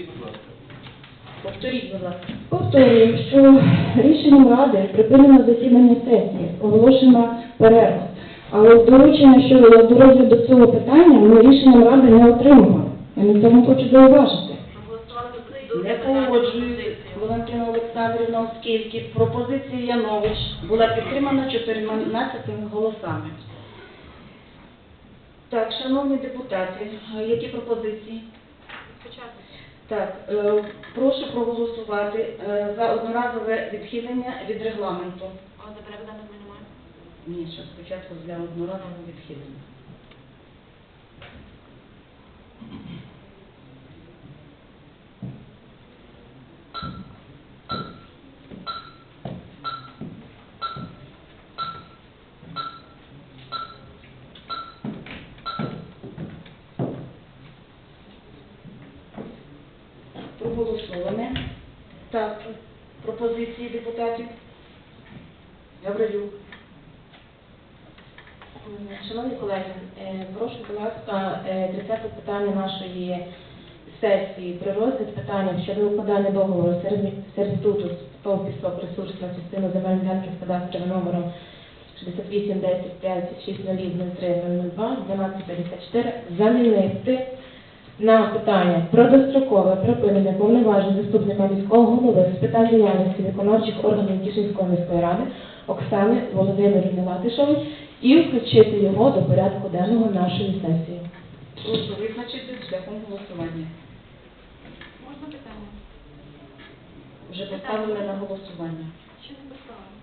Повторіть, будь ласка. Повторіть, будь ласка. Повторюю, що рішенням Ради припинено засідання сесії, оголошена перерва. Але доручення щодо до розгляду цього питання ми рішенням Ради не отримали. Я на цьому хочу зауважити. Не погоджуюсь, Валентина Олександрівна, оскільки пропозиція Янович була підтримана 14 голосами. Так, шановні депутати, які пропозиції? Так, е, прошу проголосувати е, за одноразове відхилення від регламенту. Ні, ще спочатку для одноразового відхилення. Проголосоване. Так, пропозиції депутатів. Гаврилюк. Шановні колеги, е, прошу, будь ласка, е, 30 питання нашої сесії про розгляд питання щодо укладання договору серві- сервітуту з ТОВ «Пісок ресурс» на частину земельної ділянки з кадастровим номером 68 10 5 6 0 03 002 1254 замінити на питання про дострокове припинення повноважень заступника міського голови з питань діяльності виконавчих органів Тішинської міської ради Оксани Володимирівни Латишової і включити його до порядку денного нашої сесії. Прошу визначитись шляхом голосування. Можна питання? Вже поставили на голосування. Ще не поставили?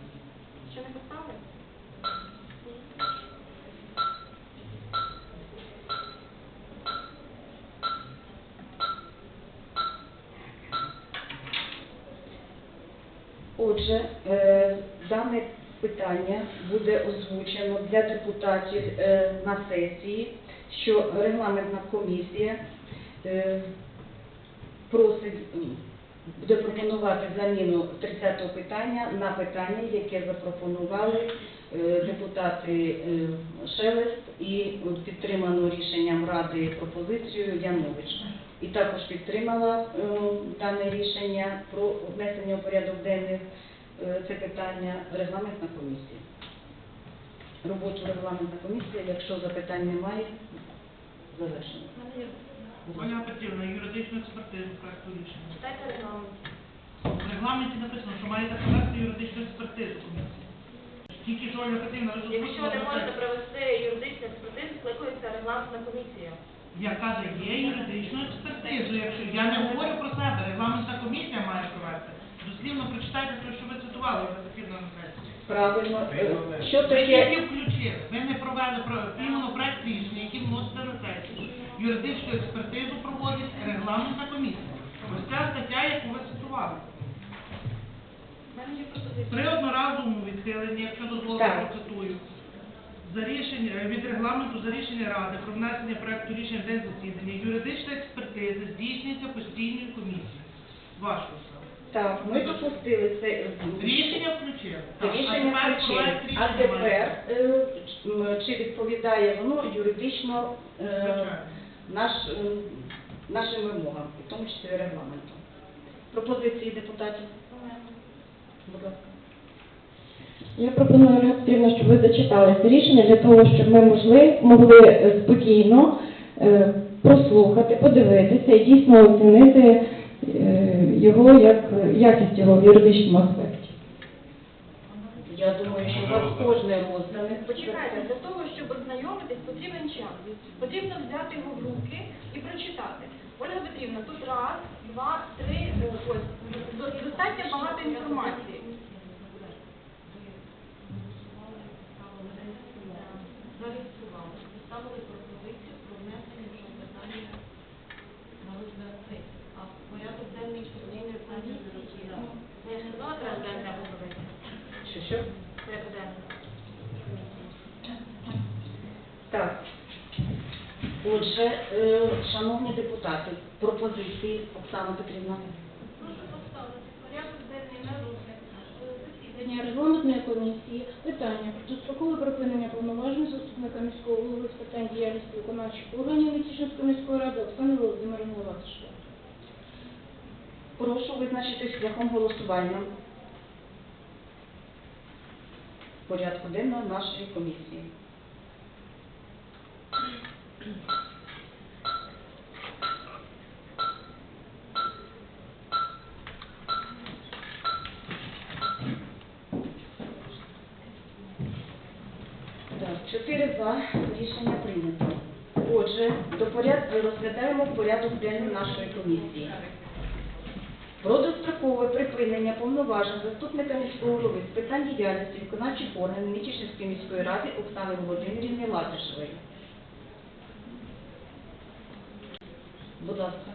Ще не поставили? Отже, е, дане питання буде озвучено для депутатів е, на сесії, що регламентна комісія е, просить, буде пропонувати заміну 30-го питання на питання, яке запропонували депутати Шелест і підтримано рішенням Ради пропозицію Янович. І також підтримала е, дане рішення про внесення у порядок денний е, це питання регламентна комісія. Робочу регламентна комісія, якщо запитань немає, завершено. Оля Петрівна, юридичну експертизу проекту рішення. Читайте регламент. В регламенті написано, що маєте провести юридичну експертизу комісії. Тільки що Оля Петрівна Якщо розуміє, не можете провести юридичну експертизу, скликається регламентна комісія. Я кажу, є юридичну експертизу. Якщо я не говорю про себе, регламентна комісія має провести. Дослівно прочитайте те, що ви цитували, Петрівна на сесії. Правильно. Що Ви таке? тільки включили, ви не провели про іменно проект рішення, який вносите на сесію. Юридичну експертизу проводить регламентна комісія. Ось ця стаття, яку ви цитували. При одноразовому відхиленні, якщо дозволите, Так. процитую, за рішення від регламенту за рішення Ради про внесення проекту рішення в день засідання, юридична експертиза здійснюється постійною комісією. Важко все. Так, ми допустили це е, Рішення включили. Так, Рішення а тепер включили. проект А рішення тепер має. е, м, чи відповідає воно юридично е, Звичайно. наш, е, нашим вимогам, в тому числі регламенту. Пропозиції депутатів? Будь ласка. Я пропоную, Ольга Петрівна, щоб ви зачитали це рішення для того, щоб ми могли, могли е, спокійно е, прослухати, подивитися і дійсно оцінити е, його як якість його в юридичному аспекті. Я думаю, що вас кожне роздане. Почекайте, для того, щоб ознайомитись, потрібен час. Потрібно взяти його в руки і прочитати. Ольга Петрівна, тут раз, два, три, ось, достатньо багато інформації. Зареєстрували, поставили пропозицію про внесення цього питання на розгляд сесії. А в порядок денний зміни комісії. Я ж сказала, порядок денний треба зробити. Що. Так. Отже, е, шановні депутати, пропозиції Оксана Петрівна. Прошу поставити порядок денний на розгляд е, засідання. Регламентної комісії питання про дострокове припинення повноважень заступника міського голови з питань діяльності виконавчих органів Вітчизанської міської ради Оксани Володимирівни Латишевої. Прошу визначитись шляхом голосування порядку денного нашої комісії. Чотири за рішення прийнято. Отже, до порядку розглядаємо порядок денний нашої комісії. Про дострокове припинення повноважень заступника міського голови з питань діяльності виконавчих органів Нетішинської міської ради Оксани Володимирівни Латишевої. Будь ласка.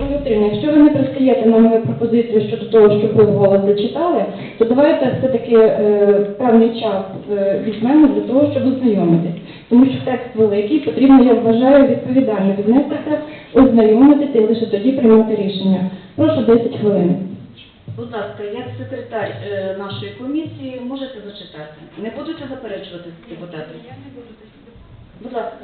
Ольга якщо ви не пристаєте на мою пропозицію щодо того, щоб ви вголос зачитали, то давайте все-таки е, певний час е, візьмемо для того, щоб ознайомитись. Тому що текст великий, потрібно, я вважаю, відповідально віднестися, ознайомитися і лише тоді приймати рішення. Прошу 10 хвилин. Будь ласка, як секретар е, нашої комісії можете зачитати. Не будете заперечувати депутати? Я не буду. Будь ласка.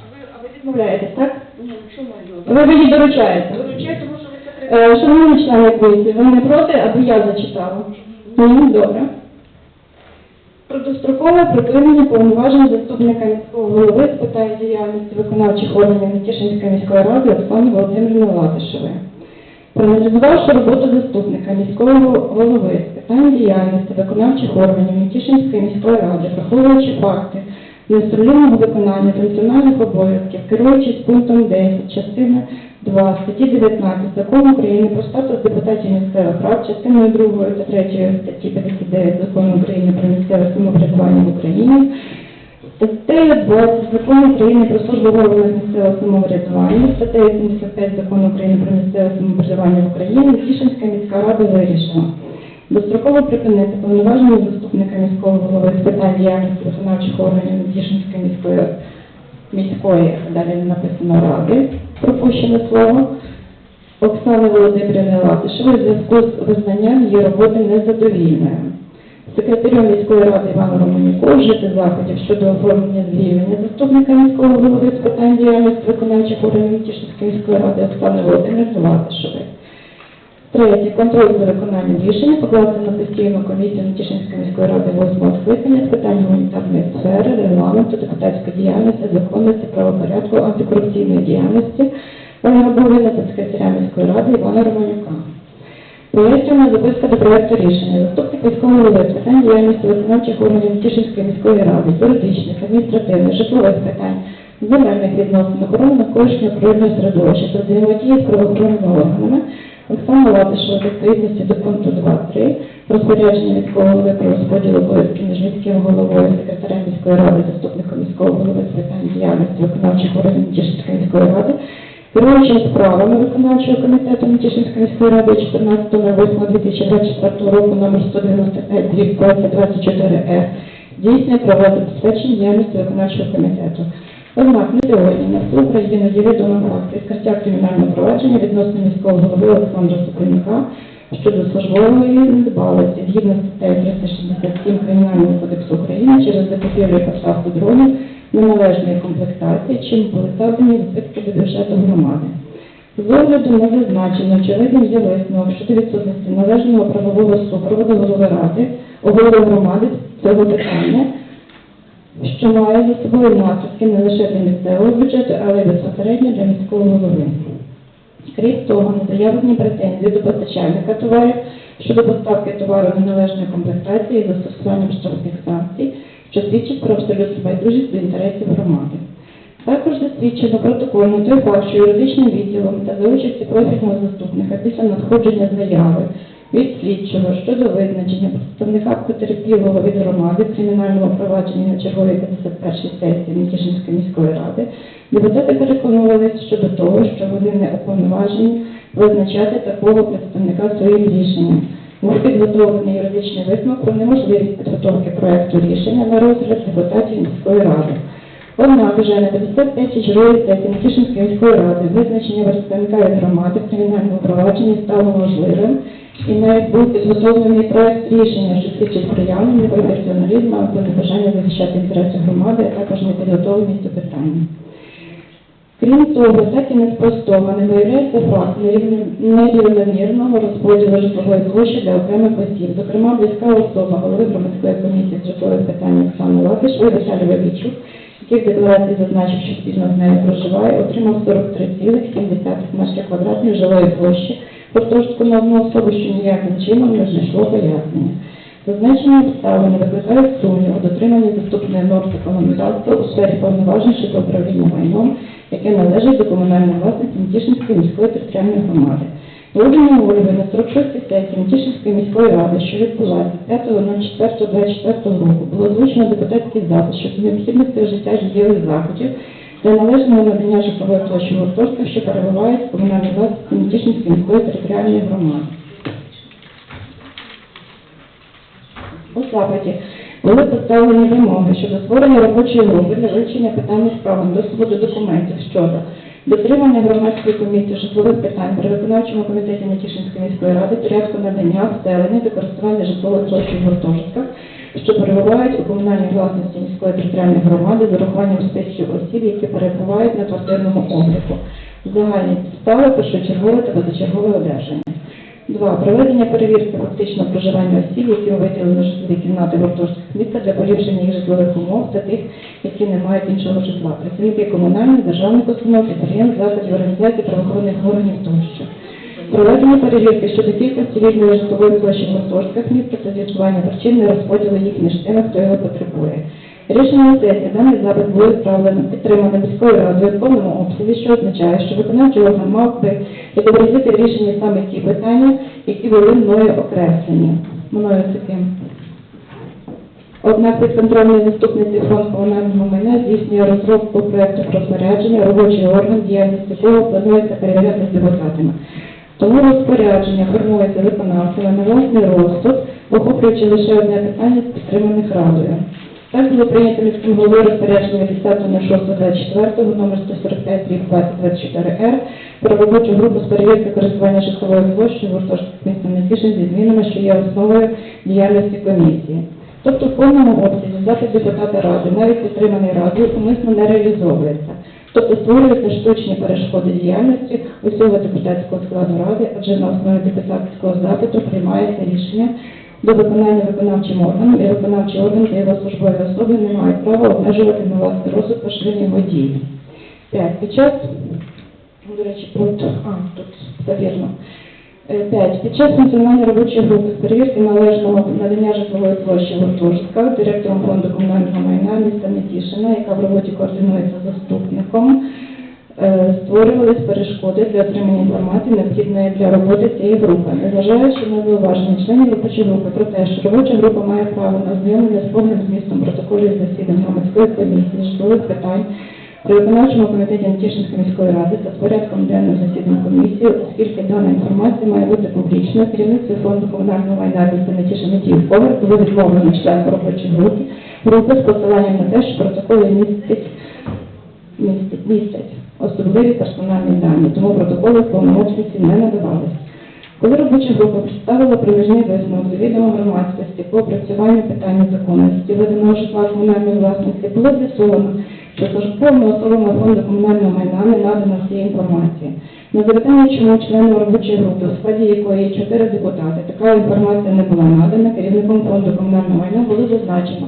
А ви, а ви Відмовляєтесь, так? Ні, що маю? Ви мені доручаєте. Доручай, тому що ви секретар. Е, Шановні члени комісії, ви не проти, аби я зачитала? Ні, добре. Про дострокове припинення повноважень заступника міського голови з питань діяльності виконавчих органів Нетішинської міської ради Оксани Володимирівни Латишевої. Проаналізувавши роботу заступника міського голови з питань діяльності виконавчих органів Нетішинської міської ради, враховуючи факти несумлінного виконання функціональних обов'язків, керуючись пунктом 10 частини 2 статті 19 Закону України про статус депутатів місцевих рад, частиною 2 та 3 статті 59 Закону України про місцеве самоврядування в Україні, статтею 20 Закону України про службу органах місцевого самоврядування, статтею 75 Закону України про місцеве самоврядування в Україні, Тішинська міська рада вирішила достроково припинити повноваження заступника міського голови з питань діяльності виконавчих органів Тішинської міської міської, далі написано ради, пропущене слово, Оксани Володимирівни Латишевої в зв'язку з визнанням її роботи незадовільною. Секретарю міської ради Івану Романюку вжити заходів щодо оформлення звільнення заступника міського голови з питань діяльності виконавчих органів Тішинської міської ради Оксани Володимирівни Латишевої. Третє. Контроль за виконанням рішення покласти на постійну комісію Нетішинської міської ради 8 скликання з питань гуманітарної сфери, регламенту, депутатської діяльності, законності, правопорядку, антикорупційної діяльності, Ольга та секретаря міської ради Івана Романюка. Пояснювана записка до проекту рішення. Заступник міського голови питань діяльності виконавчих органів Тішинської міської ради, юридичних, адміністративних, житлових питань, земельних відносин, охорони навколишнього природного середовища та взаємодії з правоохоронними органами Оксана Латишева в відповідності до пункту 2.3 розпорядження міського голови про розподіл обов'язків між міським головою, секретарем міської ради, заступником міського голови з питань діяльності виконавчих органів Тішинської міської ради, керуючим справами виконавчого комітету Нетішинської міської ради 14.08.2024 року номер 195 2024 е здійснює права забезпечення діяльності виконавчого комітету. Однак на сьогодні на всю Україну є відомим відкриття кримінального провадження відносно міського голови Олександра Сокольника щодо службової недбалості згідно статтею 367 Кримінального кодексу України через закупівлю поставку дронів неналежної комплектації, чим були завдані збитки до бюджету громади. З огляду на зазначення, очевидним є висновок щодо відсутності належного правового супроводу голови ради, голови громади цього питання, що має за собою наслідки не лише для місцевого бюджету, але й безпосередньо для міського голови. Крім того, на заявлені претензії до постачальника товарів щодо поставки товару неналежної комплектації і застосуванням штрафних санкцій, що свідчить про абсолютну байдужість до інтересів громади. Також засвідчено протокольно той факт, що юридичним відділом та за участі профільного заступника після надходження заяви від слідчого щодо визначення представника потерпілого від громади в кримінальному провадженні на черговій 51 сесії Нетішинської міської ради, депутати переконувалися щодо того, що вони не уповноважені визначати такого представника своїм рішенням. Був підготовлений юридичний висновок про неможливість підготовки проекту рішення на розгляд депутатів міської ради. Однак вже на 55 черговій сесії Нетішинської міської ради визначення представника від громади в кримінальному провадженні стало можливим, і навіть був підготовлений проект рішення, що свідчить про явний або небажання захищати інтереси громади, а також непідготовленість у питанні. Крім того, так і не виявляється факт нерівномірного розподілу житлової площі для окремих осіб. Зокрема, близька особа голови громадської комісії з житлових питань Оксани Латиш, Віталій Вавічук, який в декларації зазначив, що спільно з нею проживає, отримав 43,7 метрів квадратних жилої площі гуртожитку на одну особу, що ніяким чином не знайшло пояснення. Зазначені обставини викликають сумнів у дотриманні доступної норм законодавства у сфері повноважень щодо управління майном, яке належить до комунальної власності Мітішинської міської територіальної громади. Доведення Ольги на 46-й сесії Мітішинської міської ради, що відбулася 5.04.24 року, було озвучено депутатський запит щодо необхідності вжиття дієвих заходів для належного надання житлової площі гуртожитках, що перебувають в комунальній власності Мітішинської міської територіальної громади. У запиті були поставлені вимоги щодо створення робочої групи для вивчення питань правом доступу до документів щодо дотримання громадської комісії житлових питань при виконавчому комітеті Матішинської міської ради порядку надання, вселення та користування житлових площів гуртожитках, що перебувають у комунальній власності міської територіальної громади з урахуванням списків осіб, які перебувають на квартирному обліку, загальні підстави, першочергове та позачергове одержання. Два. Проведення перевірки фактичного проживання осіб, які виділили житлові кімнати в гуртожитках міста для поліпшення їх житлових умов та тих, які не мають іншого житла. Працівники комунальних, державних установ, підприємств, закладів, організацій, правоохоронних органів тощо. Проведення перевірки щодо кількості вільної житлової площі гуртожитках міста та з'ясування причин нерозподілу їх між тими, хто його потребує. Рішення сесії даний запит було відправлено підтримано міською радою в повному обсязі, що означає, що виконавчий орган мав би відобразити в рішенні саме ті питання, які були мною окреслені. Мною таким. Однак підконтрольний заступниці фонд комунального майна здійснює розробку проекту розпорядження, робочий орган, діяльність якого планується перевіряти з депутатами. Тому розпорядження формується виконавцями на власний розсуд, охоплюючи лише одне питання з підтриманих радою. Так було прийнято міським головою розпорядження від 10.06.24 номер 145 рік 2024 р про робочу групу з перевірки користування житловою площею гуртожитків міста Нетішин зі змінами, що є основою діяльності комісії. Тобто в повному обсязі запит депутата ради, навіть підтриманий радою, умисно не реалізовується. Тобто створюються штучні перешкоди діяльності усього депутатського складу ради, адже на основі депутатського запиту приймається рішення до виконання виконавчим органом, і виконавчий орган та його службові особи не мають права обмежувати на власний розсуд поширення його дії. П'ять. Під час, до речі, пункт, а, тут все вірно. Е, П'ять. Під час функціонування робочої групи з перевірки належного надання житлової площі гуртожитка директором фонду комунального майна міста Нетішина, яка в роботі координується заступником, створювались перешкоди для отримання інформації, необхідної для роботи цієї групи. Незважаючи на зауваження членів робочої групи про те, що робоча група має право на ознайомлення з повним змістом протоколів засідань громадської комісії житлових питань при виконавчому комітеті Антішинської міської ради та з порядком денним засідань комісії, оскільки дана інформація має бути публічною, керівництво фонду комунального майна міста Нетішин Надії Поверх було відмовлено члену робочої групи, групи з посиланням на те, що протоколи містять, містять особливі персональні дані, тому протоколи в повному не надавалися. Коли робоча група представила проміжний висновок з відомо громадськості по опрацюванню питання законності виданого житла комунальної власності, було з'ясовано, що службовими особами фонду комунального майна не надано всієї інформації. На запитання, чому членам робочої групи, у складі якої чотири депутати, така інформація не була надана, керівником фонду комунального майна було зазначено,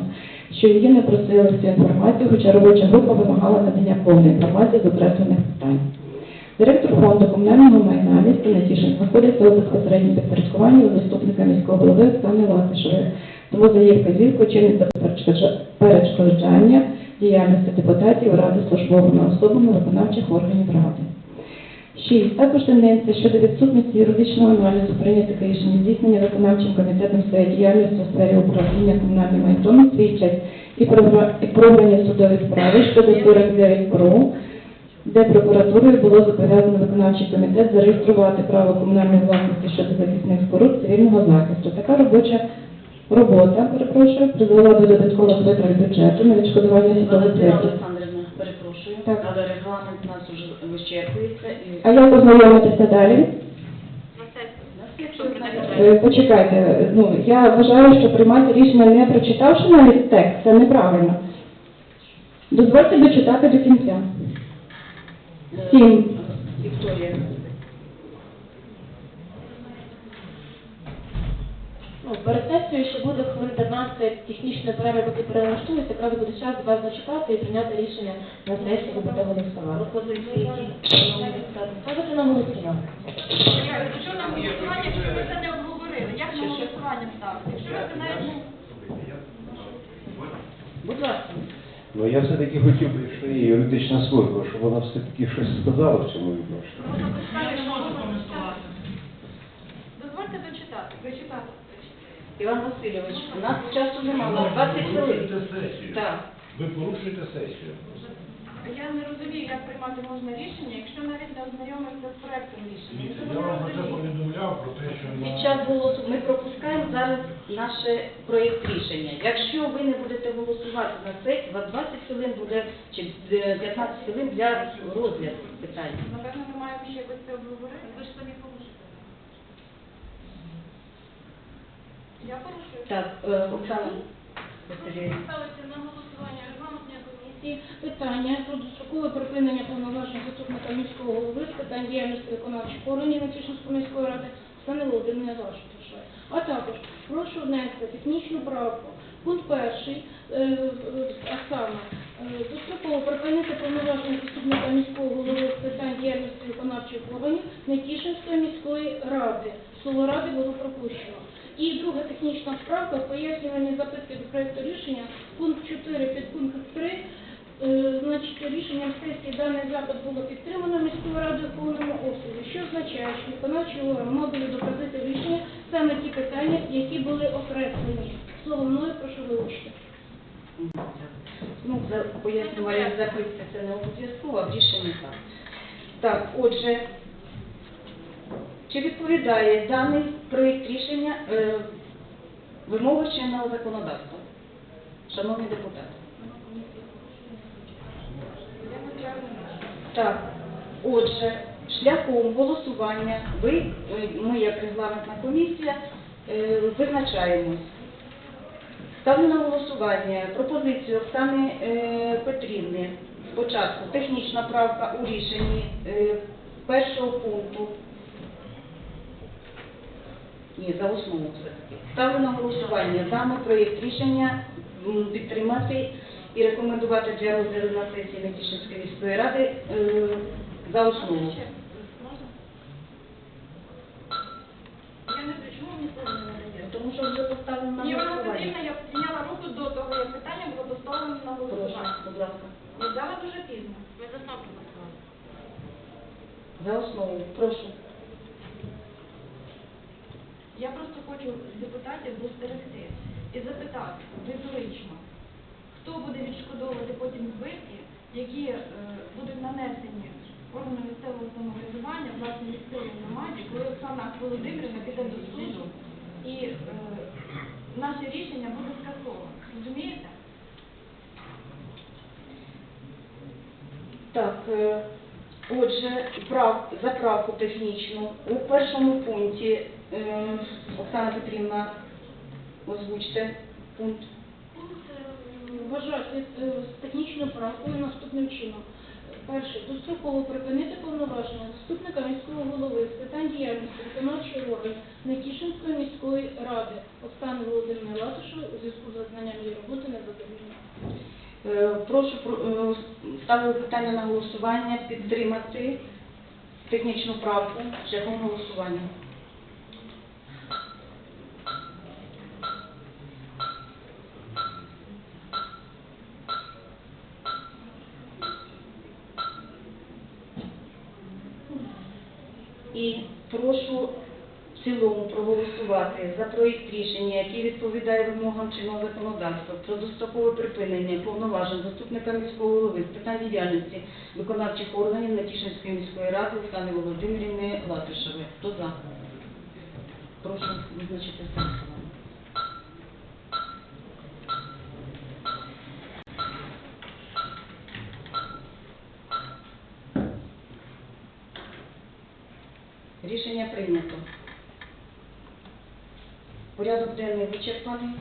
що її не просили цю інформацію, хоча робоча група вимагала надання повної інформації з окреслених питань. Директор фонду комунального майна міста Нетішин знаходиться у безпосередньому підпорядкуванні у заступника міського голови Оксани Латишевої. Тому за її вказівку чиниться перешкоджа- перешкоджання діяльності депутатів ради службовими особами виконавчих органів ради. 6. Також тенденція щодо відсутності юридичного аналізу прийнятих рішень здійснення виконавчим комітетом своєї діяльності у сфері управління комунальним майном свідчать і програ- і програні судові справи щодо 49 ПРУ, де прокуратурою було зобов'язано виконавчий комітет зареєструвати право комунальної власності щодо захисних споруд цивільного захисту. Така робоча робота, перепрошую, призвела до додаткових витрат бюджету на відшкодування судових витрат. Олександрівна, Так. але регламент у нас вже вичерпується. І... А як ознайомитися далі? Е, Почекайте, ну я вважаю, що приймати рішення не прочитавши навіть текст, це неправильно. Дозвольте дочитати до кінця. Е, Сім. Вікторія. Ну, перед сесією ще буде хвилин 15 технічної перерви, поки перелаштується, якраз буде час вас зачитати і прийняти рішення на сесії, ви будете голосувати. Ставити на голосування. Що на голосування, якщо ви це не обговорили? Як на голосування ставити? Якщо ви це навіть не Будь ласка. Ну я все-таки хотів би, що і юридична служба, щоб вона все-таки щось сказала в цьому відношенні. Я не можу коментувати. дозвольте дочитати. Дочитати. Іван Васильович, у нас часу немає, 20 хвилин. сесію. Так. Ви порушуєте сесію. Я не розумію, як приймати можна рішення, якщо навіть не ознайомитися з проектом рішення. Я вам вже розумієте. повідомляв про те, що Під на час голосу ми пропускаємо зараз наш проєкт рішення. Якщо ви не будете голосувати на сесії, у вас 20 хвилин буде чи е, 15 хвилин для розгляду питань. Напевно, ми маємо ще якось це обговорити. Ви ж самі Я порушую. Так, е, Оксана. Ставиться на голосування регламентної комісії питання про дострокове припинення повноважень заступника міського голови з питань діяльності виконавчих органів Натішинської міської ради Оксани Володимирівни Лашкіша. А також прошу внести технічну правку. Пункт перший, е, а саме, е, достроково припинити повноваження заступника міського голови з питань діяльності виконавчих органів Нетішинської міської ради. Слово ради було пропущено. І друга технічна справка в пояснюванні записки до проекту рішення, пункт 4 підпункт 3, е, значить, рішенням сесії даний запит було підтримано міською радою в повному обсязі, що означає, що виконавчий орган мав би відобразити рішення саме ті питання, які були окреслені. Слово мною прошу вилучити. Ну, за пояснювання записки це не обов'язково, а в рішенні так. Так, отже, чи відповідає даний проєкт рішення е, вимогам чинного законодавства? Шановні депутати. Так, отже, шляхом голосування ви, е, ми як регламентна комісія, е, визначаємось. Ставлю на голосування пропозицію Оксани е, Петрівни. Спочатку технічна правка у рішенні е, першого пункту. Ні, за основу все-таки. Ставлю на голосування даний проєкт рішення м, підтримати і рекомендувати для розгляду на сесії Нетішинської міської ради е, за основу. Ще, можна? Я не знаю, чому мені слово не надаєте? Тому що вже поставлено на Ні, вона голосування. Петрівна, я підняла руку до того, як питання було поставлено на Прошу, голосування. будь ласка. Я дуже пізно. Ви за поставили. За основу. Прошу. Я просто хочу депутатів застерегти і запитати риторично, хто буде відшкодовувати потім збитки, які е, будуть нанесені органам місцевого самоврядування, власне місцевій громаді, коли Оксана Володимирівна піде до суду і е, наше рішення буде скасовано. Розумієте? Так, е, отже, прав, за правку технічну у першому пункті Оксана Петрівна, озвучте пункт. Пункт е, вважати е, з технічною правкою наступним чином. Перше, достроково припинити повноваження заступника міського голови з питань діяльності виконавчої органів Нетішинської міської ради Оксани Володимирівни Латишевої у зв'язку з визнанням її роботи незадовільною. Е, Прошу про- е, ставлю питання на голосування підтримати технічну правку шляхом голосування. І прошу в цілому проголосувати за проєкт рішення, який відповідає вимогам чинного законодавства про дострокове припинення повноважень заступника міського голови з питань діяльності виконавчих органів Натішинської міської ради Оксани Володимирівни Латишевої. Хто за? Прошу визначити. Рішення прийнято. Порядок денний вичерпаний.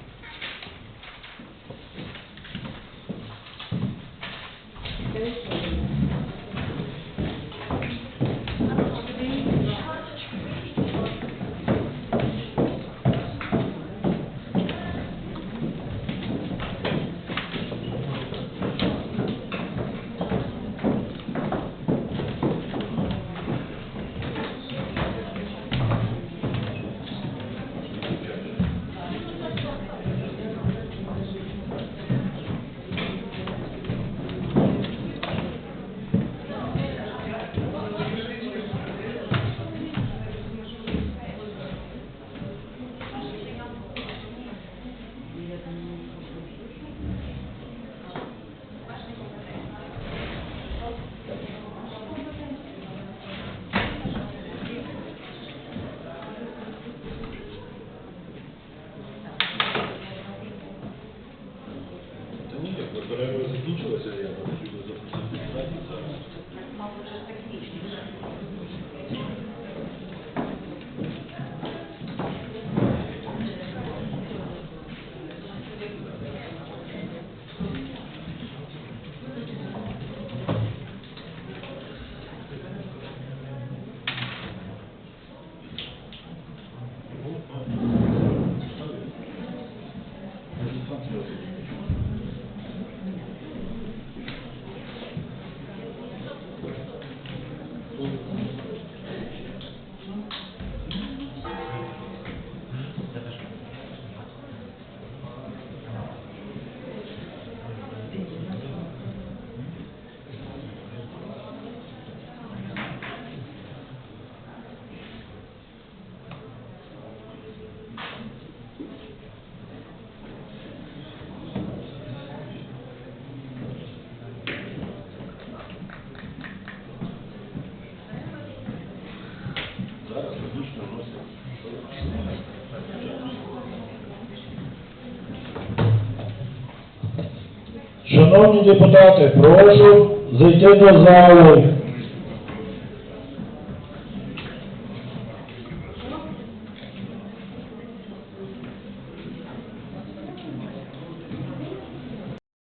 Шановні депутати, прошу зайти до зали.